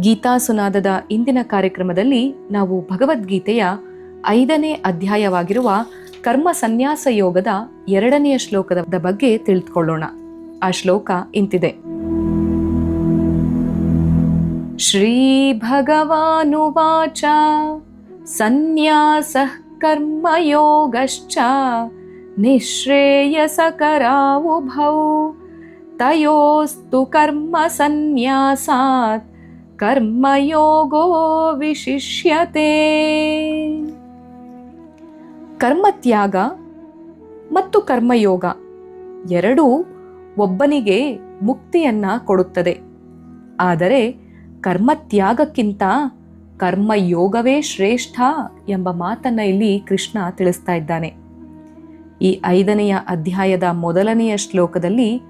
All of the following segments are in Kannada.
ಗೀತಾ ಸುನಾದದ ಇಂದಿನ ಕಾರ್ಯಕ್ರಮದಲ್ಲಿ ನಾವು ಭಗವದ್ಗೀತೆಯ ಐದನೇ ಅಧ್ಯಾಯವಾಗಿರುವ ಕರ್ಮ ಸನ್ಯಾಸ ಯೋಗದ ಎರಡನೆಯ ಶ್ಲೋಕದ ಬಗ್ಗೆ ತಿಳಿದುಕೊಳ್ಳೋಣ. ಆ ಶ್ಲೋಕ ಇಂತಿದೆ. ಶ್ರೀ ಭಗವಾನುವಾಚ ಸನ್ಯಾಸಃ ಕರ್ಮಯೋಗಶ್ಚ ನಿಶ್ರೇಯಸಕರಾವುಭೌ ತಯೋಸ್ತು ಕರ್ಮ ಸನ್ಯಾಸಾತ್ ಕರ್ಮಯೋಗೋ ವಿಶಿಷ್ಯತೆ. ಕರ್ಮತ್ಯಾಗ ಮತ್ತು ಕರ್ಮಯೋಗ ಎರಡೂ ಒಬ್ಬನಿಗೆ ಮುಕ್ತಿಯನ್ನ ಕೊಡುತ್ತದೆ. ಆದರೆ ಕರ್ಮತ್ಯಾಗಕ್ಕಿಂತ ಕರ್ಮಯೋಗವೇ ಶ್ರೇಷ್ಠ ಎಂಬ ಮಾತನ್ನು ಇಲ್ಲಿ ಕೃಷ್ಣ ತಿಳಿಸ್ತಾ ಇದ್ದಾನೆ. ಈ ಐದನೆಯ ಅಧ್ಯಾಯದ ಮೊದಲನೆಯ ಶ್ಲೋಕದಲ್ಲಿ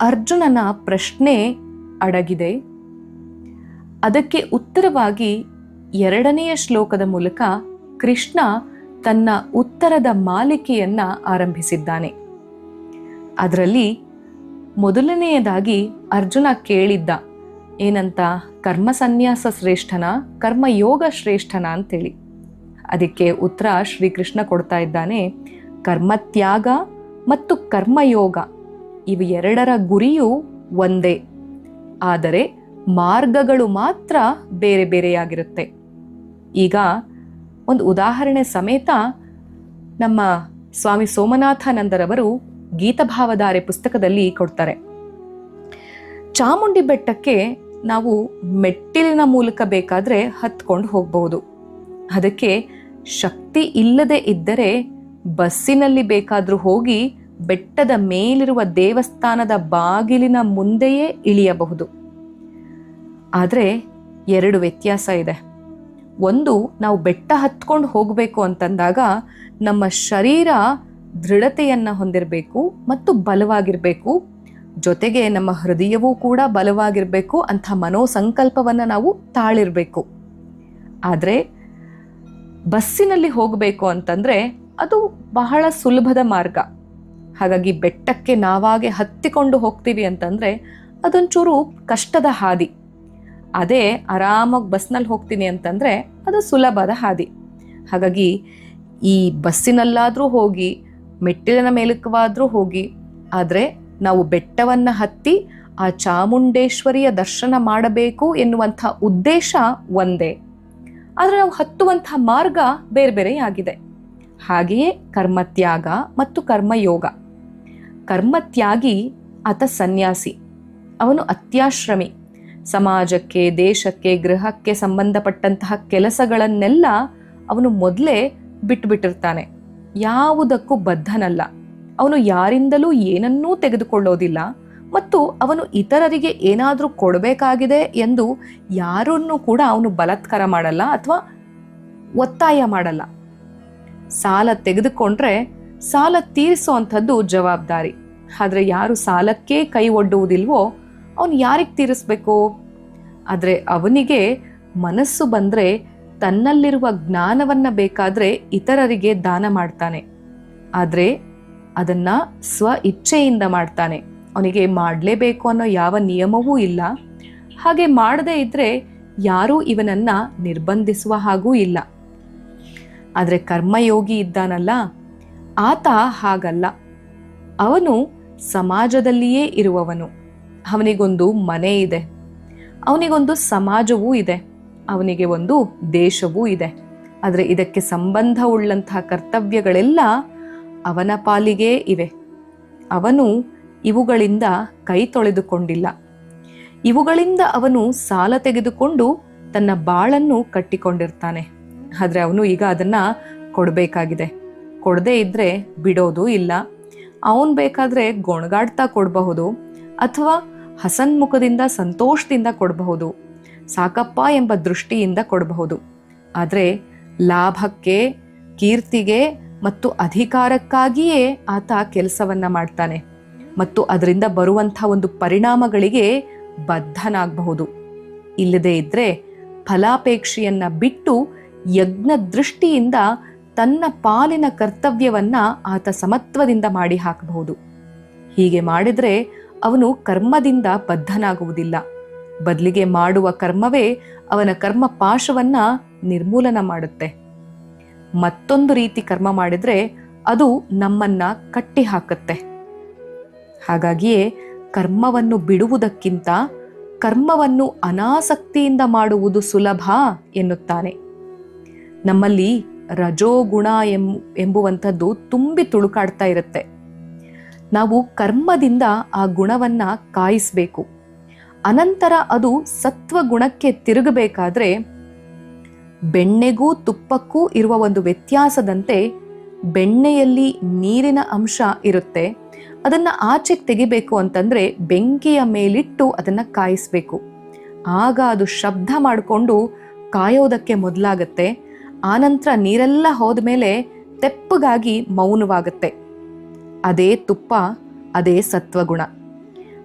ಅರ್ಜುನನ ಪ್ರಶ್ನೆ ಅಡಗಿದೆ. ಅದಕ್ಕೆ ಉತ್ತರವಾಗಿ ಎರಡನೆಯ ಶ್ಲೋಕದ ಮೂಲಕ ಕೃಷ್ಣ ತನ್ನ ಉತ್ತರದ ಮಾಲಿಕೆಯನ್ನ ಆರಂಭಿಸಿದ್ದಾನೆ. ಅದರಲ್ಲಿ ಮೊದಲನೆಯದಾಗಿ ಅರ್ಜುನ ಕೇಳಿದ್ದ, ಏನಂತ, ಕರ್ಮ ಸನ್ಯಾಸ ಶ್ರೇಷ್ಠನ ಕರ್ಮಯೋಗ ಶ್ರೇಷ್ಠನ ಅಂತೇಳಿ. ಅದಕ್ಕೆ ಉತ್ತರ ಶ್ರೀಕೃಷ್ಣ ಕೊಡ್ತಾ ಇದ್ದಾನೆ ಕರ್ಮತ್ಯಾಗ ಮತ್ತು ಕರ್ಮಯೋಗ ಇವು ಎರಡರ ಗುರಿಯೂ ಒಂದೇ. ಆದರೆ ಮಾರ್ಗಗಳು ಮಾತ್ರ ಬೇರೆ ಬೇರೆಯಾಗಿರುತ್ತೆ. ಈಗ ಒಂದು ಉದಾಹರಣೆ ಸಮೇತ ನಮ್ಮ ಸ್ವಾಮಿ ಸೋಮನಾಥಾನಂದರವರು ಗೀತಭಾವಧಾರೆ ಪುಸ್ತಕದಲ್ಲಿ ಕೊಡ್ತಾರೆ. ಚಾಮುಂಡಿ ಬೆಟ್ಟಕ್ಕೆ ನಾವು ಮೆಟ್ಟಿಲಿನ ಮೂಲಕ ಬೇಕಾದ್ರೆ ಹತ್ಕೊಂಡು ಹೋಗಬಹುದು ಅದಕ್ಕೆ ಶಕ್ತಿ ಇಲ್ಲದೆ ಇದ್ದರೆ ಬಸ್ಸಿನಲ್ಲಿ ಬೇಕಾದ್ರೂ ಹೋಗಿ ಬೆಟ್ಟದ ಮೇಲಿರುವ ದೇವಸ್ಥಾನದ ಬಾಗಿಲಿನ ಮುಂದೆಯೇ ಇಳಿಯಬಹುದು. ಆದರೆ ಎರಡು ವ್ಯತ್ಯಾಸ ಇದೆ. ಒಂದು, ನಾವು ಬೆಟ್ಟ ಹತ್ಕೊಂಡು ಹೋಗಬೇಕು ಅಂತಂದಾಗ ನಮ್ಮ ಶರೀರ ದೃಢತೆಯನ್ನು ಹೊಂದಿರಬೇಕು ಮತ್ತು ಬಲವಾಗಿರಬೇಕು. ಜೊತೆಗೆ ನಮ್ಮ ಹೃದಯವೂ ಕೂಡ ಬಲವಾಗಿರಬೇಕು, ಅಂಥ ಮನೋಸಂಕಲ್ಪವನ್ನು ನಾವು ತಾಳಿರಬೇಕು. ಆದರೆ ಬಸ್ಸಿನಲ್ಲಿ ಹೋಗಬೇಕು ಅಂತಂದರೆ ಅದು ಬಹಳ ಸುಲಭದ ಮಾರ್ಗ. ಹಾಗಾಗಿ ಬೆಟ್ಟಕ್ಕೆ ನಾವಾಗೆ ಹತ್ತಿಕೊಂಡು ಹೋಗ್ತೀವಿ ಅಂತಂದರೆ ಅದೊಂಚೂರು ಕಷ್ಟದ ಹಾದಿ. ಅದೇ ಆರಾಮಾಗಿ ಬಸ್ನಲ್ಲಿ ಹೋಗ್ತೀನಿ ಅಂತಂದರೆ ಅದು ಸುಲಭದ ಹಾದಿ. ಹಾಗಾಗಿ ಈ ಬಸ್ಸಿನಲ್ಲಾದರೂ ಹೋಗಿ, ಮೆಟ್ಟಿಲಿನ ಮೇಲಕ್ಕವಾದರೂ ಹೋಗಿ, ಆದರೆ ನಾವು ಬೆಟ್ಟವನ್ನು ಹತ್ತಿ ಆ ಚಾಮುಂಡೇಶ್ವರಿಯ ದರ್ಶನ ಮಾಡಬೇಕು ಎನ್ನುವಂಥ ಉದ್ದೇಶ ಒಂದೇ. ಆದರೆ ನಾವು ಹತ್ತುವಂಥ ಮಾರ್ಗ ಬೇರೆ ಬೇರೆಯಾಗಿದೆ ಹಾಗೆಯೇ ಕರ್ಮತ್ಯಾಗ ಮತ್ತು ಕರ್ಮಯೋಗ. ಕರ್ಮತ್ಯಾಗಿ ಆತ ಸನ್ಯಾಸಿ. ಅವನು ಅತ್ಯಾಶ್ರಮಿ. ಸಮಾಜಕ್ಕೆ, ದೇಶಕ್ಕೆ, ಗೃಹಕ್ಕೆ ಸಂಬಂಧಪಟ್ಟಂತಹ ಕೆಲಸಗಳನ್ನೆಲ್ಲ ಅವನು ಮೊದಲೇ ಬಿಟ್ಟುಬಿಟ್ಟಿರ್ತಾನೆ ಯಾವುದಕ್ಕೂ ಬದ್ಧನಲ್ಲ. ಅವನು ಯಾರಿಂದಲೂ ಏನನ್ನೂ ತೆಗೆದುಕೊಳ್ಳೋದಿಲ್ಲ ಮತ್ತು ಅವನು ಇತರರಿಗೆ ಏನಾದರೂ ಕೊಡಬೇಕಾಗಿದೆ ಎಂದು ಯಾರನ್ನೂ ಕೂಡ ಅವನು ಬಲತ್ಕಾರ ಮಾಡಲ್ಲ ಅಥವಾ ಒತ್ತಾಯ ಮಾಡಲ್ಲ. ಸಾಲ ತೆಗೆದುಕೊಂಡ್ರೆ ಸಾಲ ತೀರಿಸುವಂಥದ್ದು ಜವಾಬ್ದಾರಿ. ಆದರೆ ಯಾರು ಸಾಲಕ್ಕೆ ಕೈ ಒಡ್ಡುವುದಿಲ್ವೋ ಅವನು ಯಾರಿಗೆ ತೀರಿಸ್ಬೇಕು? ಆದರೆ ಅವನಿಗೆ ಮನಸ್ಸು ಬಂದರೆ ತನ್ನಲ್ಲಿರುವ ಜ್ಞಾನವನ್ನು ಬೇಕಾದರೆ ಇತರರಿಗೆ ದಾನ ಮಾಡ್ತಾನೆ. ಆದರೆ ಅದನ್ನು ಸ್ವ ಇಚ್ಛೆಯಿಂದ ಮಾಡ್ತಾನೆ. ಅವನಿಗೆ ಮಾಡಲೇಬೇಕು ಅನ್ನೋ ಯಾವ ನಿಯಮವೂ ಇಲ್ಲ. ಹಾಗೆ ಮಾಡದೇ ಇದ್ದರೆ ಯಾರೂ ಇವನನ್ನು ನಿರ್ಬಂಧಿಸುವ ಹಾಗೂ ಇಲ್ಲ. ಆದರೆ ಕರ್ಮಯೋಗಿ ಇದ್ದಾನಲ್ಲ, ಆತ ಹಾಗಲ್ಲ. ಅವನು ಸಮಾಜದಲ್ಲಿಯೇ ಇರುವವನು. ಅವನಿಗೊಂದು ಮನೆ ಇದೆ. ಅವನಿಗೊಂದು ಸಮಾಜವೂ ಇದೆ. ಅವನಿಗೆ ಒಂದು ದೇಶವೂ ಇದೆ. ಆದರೆ ಇದಕ್ಕೆ ಸಂಬಂಧ ಉಳ್ಳಂತಹ ಕರ್ತವ್ಯಗಳೆಲ್ಲ ಅವನ ಪಾಲಿಗೇ ಇವೆ. ಅವನು ಇವುಗಳಿಂದ ಕೈ ತೊಳೆದುಕೊಂಡಿಲ್ಲ. ಇವುಗಳಿಂದ ಅವನು ಸಾಲ ತೆಗೆದುಕೊಂಡು ತನ್ನ ಬಾಳನ್ನು ಕಟ್ಟಿಕೊಂಡಿರ್ತಾನೆ. ಆದರೆ ಅವನು ಈಗ ಅದನ್ನ ಕೊಡಬೇಕಾಗಿದೆ. ಕೊಡದೇ ಇದ್ದರೆ ಬಿಡೋದು ಇಲ್ಲ. ಅವನು ಬೇಕಾದರೆ ಗೊಣಗಾಡ್ತಾ ಕೊಡಬಹುದು. ಅಥವಾ ಹಸನ್ಮುಖದಿಂದ ಸಂತೋಷದಿಂದ ಕೊಡಬಹುದು, ಸಾಕಪ್ಪ ಎಂಬ ದೃಷ್ಟಿಯಿಂದ ಕೊಡಬಹುದು. ಆದರೆ ಲಾಭಕ್ಕೆ, ಕೀರ್ತಿಗೆ ಮತ್ತು ಅಧಿಕಾರಕ್ಕಾಗಿಯೇ ಆತ ಕೆಲಸವನ್ನ ಮಾಡ್ತಾನೆ ಮತ್ತು ಅದರಿಂದ ಬರುವಂಥ ಒಂದು ಪರಿಣಾಮಗಳಿಗೆ ಬದ್ಧನಾಗಬಹುದು. ಇಲ್ಲದೇ ಇದ್ದರೆ ಫಲಾಪೇಕ್ಷೆಯನ್ನ ಬಿಟ್ಟು ಯಜ್ಞ ದೃಷ್ಟಿಯಿಂದ ತನ್ನ ಪಾಲಿನ ಕರ್ತವ್ಯವನ್ನ ಆತ ಸಮತ್ವದಿಂದ ಮಾಡಿ ಹಾಕಬಹುದು. ಹೀಗೆ ಮಾಡಿದ್ರೆ ಅವನು ಕರ್ಮದಿಂದ ಬದ್ಧನಾಗುವುದಿಲ್ಲ. ಬದಲಿಗೆ ಮಾಡುವ ಕರ್ಮವೇ ಅವನ ಕರ್ಮ ಪಾಶವನ್ನ ನಿರ್ಮೂಲನ ಮಾಡುತ್ತೆ. ಮತ್ತೊಂದು ರೀತಿ ಕರ್ಮ ಮಾಡಿದ್ರೆ ಅದು ನಮ್ಮನ್ನ ಕಟ್ಟಿ ಹಾಕುತ್ತೆ. ಹಾಗಾಗಿಯೇ ಕರ್ಮವನ್ನು ಬಿಡುವುದಕ್ಕಿಂತ ಕರ್ಮವನ್ನು ಅನಾಸಕ್ತಿಯಿಂದ ಮಾಡುವುದು ಸುಲಭ ಎನ್ನುತ್ತಾನೆ. ನಮ್ಮಲ್ಲಿ ರಜೋಗುಣ ಎಂಬುವಂಥದ್ದು ತುಂಬಿ ತುಳುಕಾಡ್ತಾ ಇರುತ್ತೆ. ನಾವು ಕರ್ಮದಿಂದ ಆ ಗುಣವನ್ನ ಕಾಯಿಸಬೇಕು. ಅನಂತರ ಅದು ಸತ್ವ ಗುಣಕ್ಕೆ ತಿರುಗಬೇಕಾದ್ರೆ ಬೆಣ್ಣೆಗೂ ತುಪ್ಪಕ್ಕೂ ಇರುವ ಒಂದು ವ್ಯತ್ಯಾಸದಂತೆ ಬೆಣ್ಣೆಯಲ್ಲಿ ನೀರಿನ ಅಂಶ ಇರುತ್ತೆ. ಅದನ್ನ ಆಚೆಗೆ ತೆಗಿಬೇಕು ಅಂತಂದ್ರೆ ಬೆಂಕಿಯ ಮೇಲಿಟ್ಟು ಅದನ್ನ ಕಾಯಿಸಬೇಕು. ಆಗ ಅದು ಶಬ್ದ ಮಾಡಿಕೊಂಡು ಕಾಯೋದಕ್ಕೆ ಮೊದಲಾಗತ್ತೆ. ಆನಂತರ ನೀರೆಲ್ಲ ಹೋದ್ಮೇಲೆ ತೆಪ್ಪಗಾಗಿ ಮೌನವಾಗತ್ತೆ. ಅದೇ ತುಪ್ಪ, ಅದೇ ಸತ್ವಗುಣ.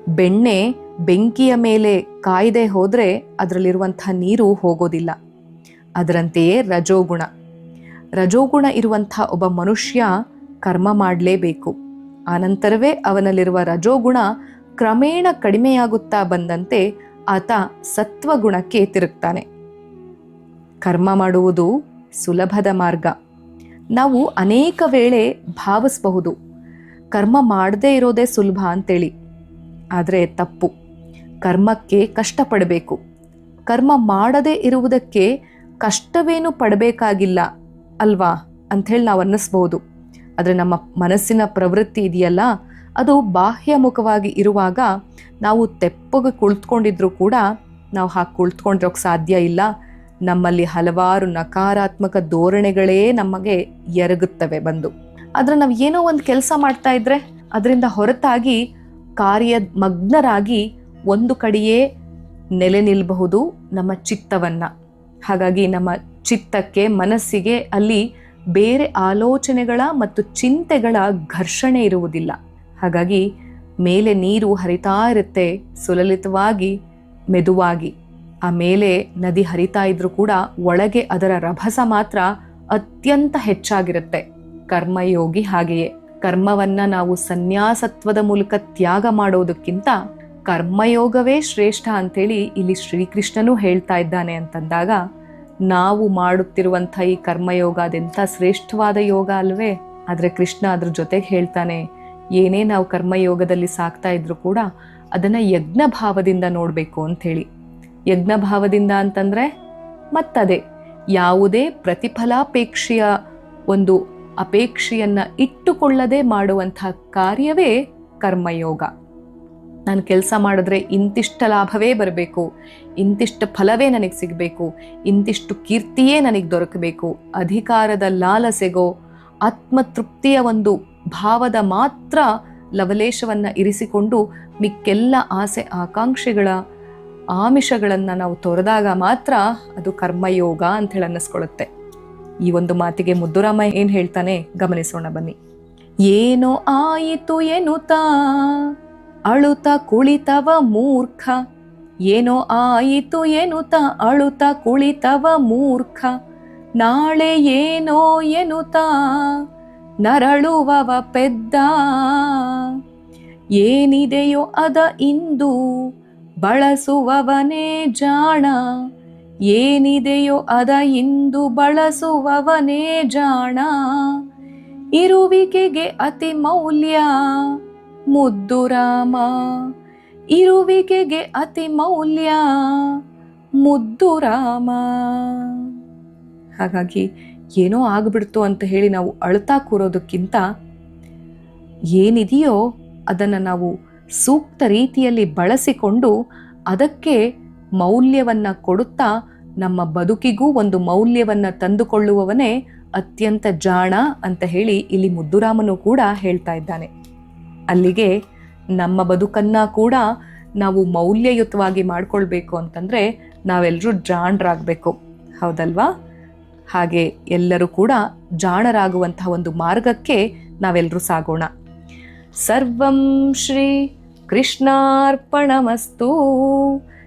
ಬೆಣ್ಣೆ ಬೆಂಕಿಯ ಮೇಲೆ ಕಾಯ್ದೆ ಹೋದರೆ ಅದರಲ್ಲಿರುವಂಥ ನೀರು ಹೋಗೋದಿಲ್ಲ. ಅದರಂತೆಯೇ ರಜೋಗುಣ. ರಜೋಗುಣ ಇರುವಂಥ ಒಬ್ಬ ಮನುಷ್ಯ ಕರ್ಮ ಮಾಡಲೇಬೇಕು. ಆನಂತರವೇ ಅವನಲ್ಲಿರುವ ರಜೋಗುಣ ಕ್ರಮೇಣ ಕಡಿಮೆಯಾಗುತ್ತಾ ಬಂದಂತೆ ಆತ ಸತ್ವಗುಣಕ್ಕೆ ತಿರುಗ್ತಾನೆ. ಕರ್ಮ ಮಾಡುವುದು ಸುಲಭದ ಮಾರ್ಗ. ನಾವು ಅನೇಕ ವೇಳೆ ಭಾವಿಸಬಹುದು. ಕರ್ಮ ಮಾಡದೇ ಇರೋದೇ ಸುಲಭ ಅಂತೇಳಿ. ಆದರೆ ತಪ್ಪು. ಕರ್ಮಕ್ಕೆ ಕಷ್ಟಪಡಬೇಕು. ಕರ್ಮ ಮಾಡದೇ ಇರುವುದಕ್ಕೆ ಕಷ್ಟವೇನು ಪಡಬೇಕಾಗಿಲ್ಲ ಅಲ್ವಾ ಅಂಥೇಳಿ ನಾವು ಅನ್ನಿಸ್ಬೋದು. ಆದರೆ ನಮ್ಮ ಮನಸ್ಸಿನ ಪ್ರವೃತ್ತಿ ಇದೆಯಲ್ಲ, ಅದು ಬಾಹ್ಯಮುಖವಾಗಿ ಇರುವಾಗ ನಾವು ತೆಪ್ಪಗೆ ಕುಳಿತುಕೊಂಡಿದ್ರೂ ಕೂಡ ನಾವು ಹಾಗೆ ಕುಳಿತುಕೊಂಡಿರೋಕೆ ಸಾಧ್ಯ ಇಲ್ಲ. ನಮ್ಮಲ್ಲಿ ಹಲವಾರು ನಕಾರಾತ್ಮಕ ಧೋರಣೆಗಳೇ ನಮಗೆ ಎರಗುತ್ತವೆ ಬಂದು. ಆದರೆ ನಾವು ಏನೋ ಒಂದು ಕೆಲಸ ಮಾಡ್ತಾ ಇದ್ರೆ ಅದರಿಂದ ಹೊರತಾಗಿ ಕಾರ್ಯ ಮಗ್ನರಾಗಿ ಒಂದು ಕಡೆಯೇ ನೆಲೆ ನಿಲ್ಲಬಹುದು ನಮ್ಮ ಚಿತ್ತವನ್ನು. ಹಾಗಾಗಿ ನಮ್ಮ ಚಿತ್ತಕ್ಕೆ, ಮನಸ್ಸಿಗೆ ಅಲ್ಲಿ ಬೇರೆ ಆಲೋಚನೆಗಳ ಮತ್ತು ಚಿಂತೆಗಳ ಘರ್ಷಣೆ ಇರುವುದಿಲ್ಲ. ಹಾಗಾಗಿ ಮೇಲೆ ನೀರು ಹರಿತಾ ಇರುತ್ತೆ, ಸುಲಲಿತವಾಗಿ, ಮೆದುವಾಗಿ. ಆ ಮೇಲೆ ನದಿ ಹರಿತಾ ಇದ್ರೂ ಕೂಡ ಒಳಗೆ ಅದರ ರಭಸ ಮಾತ್ರ ಅತ್ಯಂತ ಹೆಚ್ಚಾಗಿರುತ್ತೆ. ಕರ್ಮಯೋಗಿ ಹಾಗೆಯೇ. ಕರ್ಮವನ್ನ ನಾವು ಸನ್ಯಾಸತ್ವದ ಮೂಲಕ ತ್ಯಾಗ ಮಾಡೋದಕ್ಕಿಂತ ಕರ್ಮಯೋಗವೇ ಶ್ರೇಷ್ಠ ಅಂತೇಳಿ ಇಲ್ಲಿ ಶ್ರೀಕೃಷ್ಣನೂ ಹೇಳ್ತಾ ಇದ್ದಾನೆ ಅಂತಂದಾಗ, ನಾವು ಮಾಡುತ್ತಿರುವಂಥ ಈ ಕರ್ಮಯೋಗ ಅದೆಂಥ ಶ್ರೇಷ್ಠವಾದ ಯೋಗ ಅಲ್ವೇ? ಆದರೆ ಕೃಷ್ಣ ಅದ್ರ ಜೊತೆಗೆ ಹೇಳ್ತಾನೆ, ಏನೇ ನಾವು ಕರ್ಮಯೋಗದಲ್ಲಿ ಸಾಕ್ತಾ ಇದ್ರು ಕೂಡ ಅದನ್ನು ಯಜ್ಞ ಭಾವದಿಂದ ನೋಡಬೇಕು ಅಂಥೇಳಿ. ಯಜ್ಞ ಭಾವದಿಂದ ಅಂತಂದರೆ ಮತ್ತದೇ, ಯಾವುದೇ ಪ್ರತಿಫಲಾಪೇಕ್ಷೆಯ ಒಂದು ಅಪೇಕ್ಷೆಯನ್ನ ಇಟ್ಟುಕೊಳ್ಳದೆ ಮಾಡುವಂಥ ಕಾರ್ಯವೇ ಕರ್ಮಯೋಗ. ನಾನು ಕೆಲಸ ಮಾಡಿದ್ರೆ ಇಂತಿಷ್ಟ ಲಾಭವೇ ಬರಬೇಕು, ಇಂತಿಷ್ಟು ಫಲವೇ ನನಗೆ ಸಿಗಬೇಕು, ಇಂತಿಷ್ಟು ಕೀರ್ತಿಯೇ ನನಗೆ ದೊರಕಬೇಕು. ಅಧಿಕಾರದ ಲಾಲಸೆಗೋ, ಆತ್ಮತೃಪ್ತಿಯ ಒಂದು ಭಾವದ ಮಾತ್ರ ಲವಲೇಶವನ್ನು ಇರಿಸಿಕೊಂಡು ಮಿಕ್ಕೆಲ್ಲ ಆಸೆ ಆಕಾಂಕ್ಷೆಗಳ ಆಮಿಷಗಳನ್ನು ನಾವು ತೊರೆದಾಗ ಮಾತ್ರ ಅದು ಕರ್ಮಯೋಗ ಅಂತ ಹೇಳಿ ಅನ್ನಿಸ್ಕೊಳ್ಳುತ್ತೆ ಈ ಒಂದು ಮಾತಿಗೆ ಮುದ್ದುರಾಮ ಏನು ಹೇಳ್ತಾನೆ? ಗಮನಿಸೋಣ ಬನ್ನಿ. ಏನೋ ಆಯಿತು ಎನ್ನುತ್ತಾ ಅಳುತ ಕುಳಿತವ ಮೂರ್ಖ. ಏನೋ ಆಯಿತು ಎನ್ನುತ್ತ ಅಳುತ ಕುಳಿತವ ಮೂರ್ಖ. ನಾಳೆ ಏನೋ ಎನ್ನುತ್ತಾ, ನರಳುವವ ಪೆದ್ದ. ಏನಿದೆಯೋ ಅದ ಇಂದು, ಬಳಸುವವನೇ ಜಾಣ. ಏನಿದೆಯೋ ಅದ ಇಂದು ಬಳಸುವವನೇ ಜಾಣ. ಇರುವಿಕೆಗೆ ಅತಿ ಮೌಲ್ಯ ಮುದ್ದು ರಾಮ. ಇರುವಿಕೆಗೆ ಅತಿ ಮೌಲ್ಯ ಮುದ್ದು ರಾಮ. ಹಾಗಾಗಿ ಏನೋ ಆಗ್ಬಿಡ್ತು ಅಂತ ಹೇಳಿ ನಾವು ಅಳ್ತಾ ಕೂರೋದಕ್ಕಿಂತ ಏನಿದೆಯೋ ಅದನ್ನು ನಾವು ಸೂಕ್ತ ರೀತಿಯಲ್ಲಿ ಬಳಸಿಕೊಂಡು ಅದಕ್ಕೆ ಮೌಲ್ಯವನ್ನು ಕೊಡುತ್ತಾ ನಮ್ಮ ಬದುಕಿಗೂ ಒಂದು ಮೌಲ್ಯವನ್ನು ತಂದುಕೊಳ್ಳುವವನೇ ಅತ್ಯಂತ ಜಾಣ ಅಂತ ಹೇಳಿ ಇಲ್ಲಿ ಮುದ್ದುರಾಮನು ಕೂಡ ಹೇಳ್ತಾ ಇದ್ದಾನೆ. ಅಲ್ಲಿಗೆ ನಮ್ಮ ಬದುಕನ್ನ ಕೂಡ ನಾವು ಮೌಲ್ಯಯುತವಾಗಿ ಮಾಡಿಕೊಳ್ಬೇಕು ಅಂತಂದ್ರೆ ನಾವೆಲ್ಲರೂ ಜಾಣರಾಗಬೇಕು. ಹೌದಲ್ವಾ? ಹಾಗೆ ಎಲ್ಲರೂ ಕೂಡ ಜಾಣರಾಗುವಂತಹ ಒಂದು ಮಾರ್ಗಕ್ಕೆ ನಾವೆಲ್ಲರೂ ಸಾಗೋಣ. ಸರ್ವಂ ಶ್ರೀ ಕೃಷ್ಣಾರ್ಪಣಮಸ್ತು.